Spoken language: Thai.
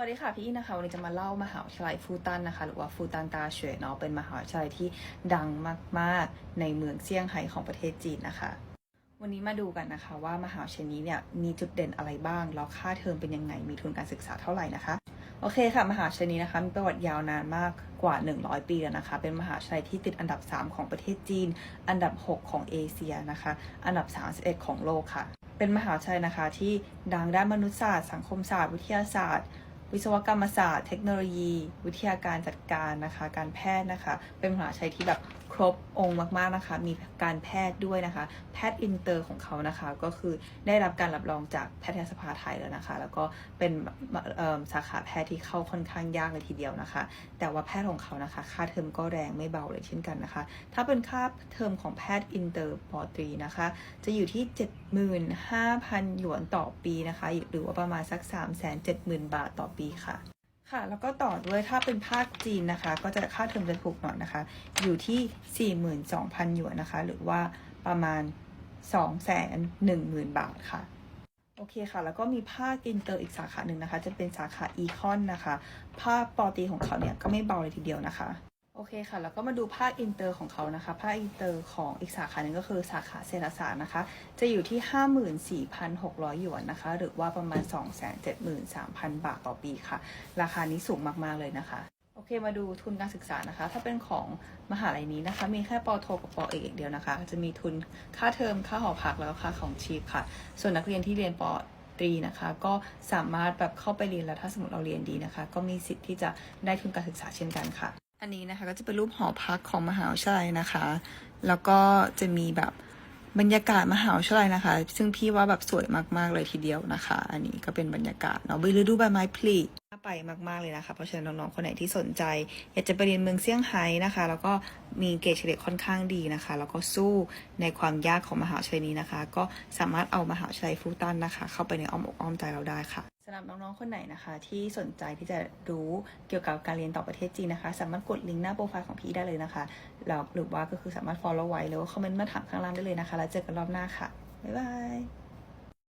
สวัสดีค่ะพี่อีนะคะวันนี้จะมาเล่ามหาวิทยาลัยฟูตันนะคะ หรือว่าฟูตันตาเฉวยเนาะเป็นมหาวิทยาลัยที่ดังมากๆในเมืองเซี่ยงไฮ้ของประเทศจีนนะคะ วันนี้มาดูกันนะคะว่ามหาวิทยาลัยนี้เนี่ยมีจุดเด่นอะไรบ้างแล้วค่าเทอมเป็นยังไงมีทุนการศึกษาเท่าไหร่นะคะโอเคค่ะ มหาวิทยาลัยนี้นะคะมีประวัติยาวนานมากกว่า 100 ปีแล้วนะคะ เป็นมหาวิทยาลัยที่ติดอันดับ 3 ของประเทศจีน อันดับ 6 ของเอเชียนะคะ อันดับ 31 ของโลกค่ะ เป็นมหาวิทยาลัยนะคะที่ดังด้านมนุษยศาสตร์ สังคมศาสตร์ วิทยาศาสตร์ วิศวกรรมศาสตร์ เทคโนโลยี วิทยาการจัดการนะคะ การแพทย์นะคะ เป็นมหาวิทยาลัยที่แบบครบองค์มาก ๆนะคะ มีการแพทย์ด้วยนะคะ แพทย์อินเตอร์ของเขานะคะ ก็คือได้รับการรับรองจากแพทยสภาไทยแล้วนะคะ แล้วก็เป็นสาขาแพทย์ที่เข้าค่อนข้างยากเลยทีเดียวนะคะ แต่ว่าแพทย์ของเขานะคะ ค่าเทอมก็แรงไม่เบาเลยเช่นกันนะคะ ถ้าเป็นค่าเทอมของแพทย์อินเตอร์ปอตรีนะคะ จะอยู่ที่ 75,000 หยวนต่อปีนะคะ หรือว่าประมาณสัก 370,000 บาทต่อปีค่ะ ค่ะ แล้วก็ต่อด้วยถ้าเป็นภาคจีนนะคะ ก็จะค่าเทอมจะถูกหน่อยนะคะ อยู่ที่ 42,000หยวนนะคะ หรือว่าประมาณ 210,000 บาทค่ะโอเคค่ะ แล้วก็มีภาคอินเตอร์อีกสาขาหนึ่งนะคะ จะเป็นสาขาอีคอนนะคะ ภาคปอตีของเขาเนี่ยก็ไม่เบาเลยทีเดียวนะคะ โอเคค่ะ แล้วก็มาดูภาคอินเตอร์ของเขานะคะ ภาคอินเตอร์ของอีกสาขาหนึ่งก็คือสาขาเศรษฐศาสตร์นะคะ จะอยู่ที่ 54,600 หยวนนะคะ หรือว่าประมาณ 273,000 บาทต่อปีค่ะ ราคานี้สูงมาก ๆ เลยนะคะโอเคมาดูทุนการศึกษานะคะ ถ้าเป็นของมหาลัยนี้นะคะ มีแค่ปอโทกับปอเอกอย่างเดียวนะคะ จะมีทุนค่าเทอมค่าหอพักแล้วก็ค่าของชีพค่ะ ส่วนนักเรียนที่เรียนปอตรีนะคะ ก็สามารถแบบเข้าไปเรียนแล้วถ้าสมมติเราเรียนดีนะคะ ก็มีสิทธิ์ที่จะได้ทุนการศึกษาเช่นกันค่ะ อันนี้นะคะก็จะเป็นรูปหอพักของมหาวิทยาลัยนะคะ แล้วก็จะมีแบบบรรยากาศมหาวิทยาลัยนะคะ ซึ่งพี่ว่าแบบสวยมากๆเลยทีเดียวนะคะ อันนี้ก็เป็นบรรยากาศเนาะวิฤดูใบไม้ผลิน่าไปมากๆเลยนะคะ เพราะฉะนั้นน้องๆคนไหนที่สนใจ อยากจะไปเรียนเมืองเซี่ยงไฮ้นะคะ แล้วก็มีเกรดเฉลี่ยค่อนข้างดีนะคะ แล้วก็สู้ในความยากของมหาวิทยาลัยนี้นะคะ ก็สามารถเอามหาวิทยาลัยฟูตันนะคะ เข้าไปในอ้อมอกอ้อมใจเราได้ค่ะำหรับน้องๆ คนไหนนะคะ ที่สนใจที่จะรู้เกี่ยวกับการเรียนต่อประเทศจีนนะคะ สามารถกดลิงก์หน้าโปรไฟล์ของพี่ได้เลยนะคะแล้วหรือว่าก็คือสามารถ follow ไว้แล้วคอมเมนต์มาถามข้างล่างได้เลยนะคะ แล้วเจอกันรอบหน้าค่ะ บ๊ายบาย